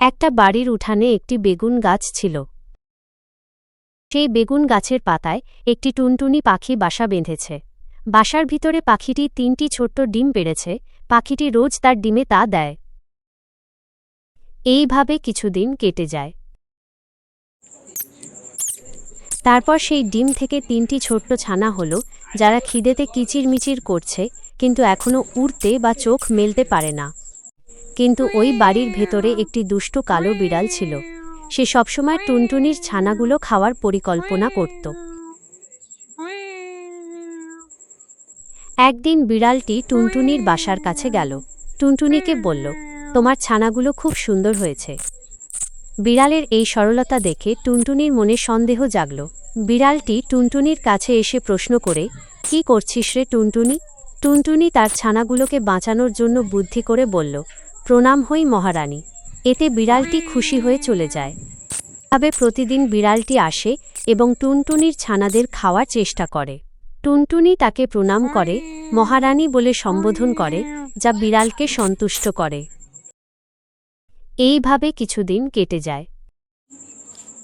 একটা বাড়ির উঠানে একটি বেগুন গাছ ছিল। সেই বেগুন গাছের পাতায় একটি টুনটুনি পাখি বাসা বেঁধেছে। বাসার ভিতরে পাখিটি তিনটি ছোট্ট ডিম পেড়েছে, পাখিটি রোজ তার ডিমে তা দেয়। এইভাবে কিছুদিন কেটে যায়। তারপর সেই ডিম থেকে তিনটি ছোট্ট ছানা হলো, যারা খিদেতে কিচিরমিচির করছে, কিন্তু এখনও উড়তে বা চোখ মেলতে পারে না। কিন্তু ওই বাড়ির ভেতরে একটি দুষ্ট কালো বিড়াল ছিল। সে সবসময় টুনটুনির ছানাগুলো খাওয়ার পরিকল্পনা করত। একদিন বিড়ালটি টুনটুনির বাসার কাছে গেল। টুনটুনিকে বলল, তোমার ছানাগুলো খুব সুন্দর হয়েছে। বিড়ালের এই সরলতা দেখে টুনটুনির মনে সন্দেহ জাগল। বিড়ালটি টুনটুনির কাছে এসে প্রশ্ন করে, কি করছিস রে টুনটুনি? টুনটুনি তার ছানাগুলোকে বাঁচানোর জন্য বুদ্ধি করে বলল প্রণাম হই মহারানী। এতে বিড়ালটি খুশি হয়ে চলে যায়। তবে প্রতিদিন বিড়ালটি আসে এবং টুনটুনির ছানাদের খাওয়ার চেষ্টা করে। টুনটুনি তাকে প্রণাম করে, মহারানী বলে সম্বোধন করে, যা বিড়ালকে সন্তুষ্ট করে। এইভাবে কিছুদিন কেটে যায়।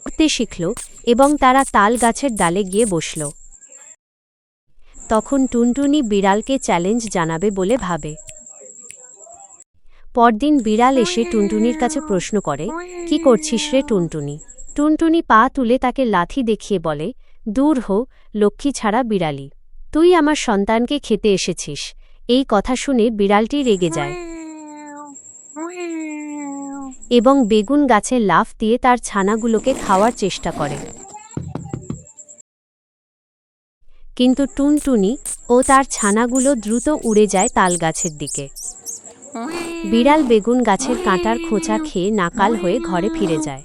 উঠতে শিখল এবং তারা তাল গাছের ডালে গিয়ে বসল। তখন টুনটুনি বিড়ালকে চ্যালেঞ্জ জানাবে বলে ভাবে। পরদিন বিড়াল এসে টুনটুনির কাছে প্রশ্ন করে, কি করছিস রে টুনটুনি? টুনটুনি পা তুলে তাকে লাথি দেখিয়ে বলে, দূর হো, লক্ষ্মী ছাড়া বিড়ালি। তুই আমার সন্তানকে খেতে এসেছিস। এই কথা শুনে বিড়ালটি রেগে যায় এবং বেগুন গাছে লাফ দিয়ে তার ছানাগুলোকে খাওয়ার চেষ্টা করে। কিন্তু টুনটুনি ও তার ছানাগুলো দ্রুত উড়ে যায় তাল গাছের দিকে। বিড়াল বেগুন গাছের কাঁটার খোঁচা খেয়ে নাকাল হয়ে ঘরে ফিরে যায়।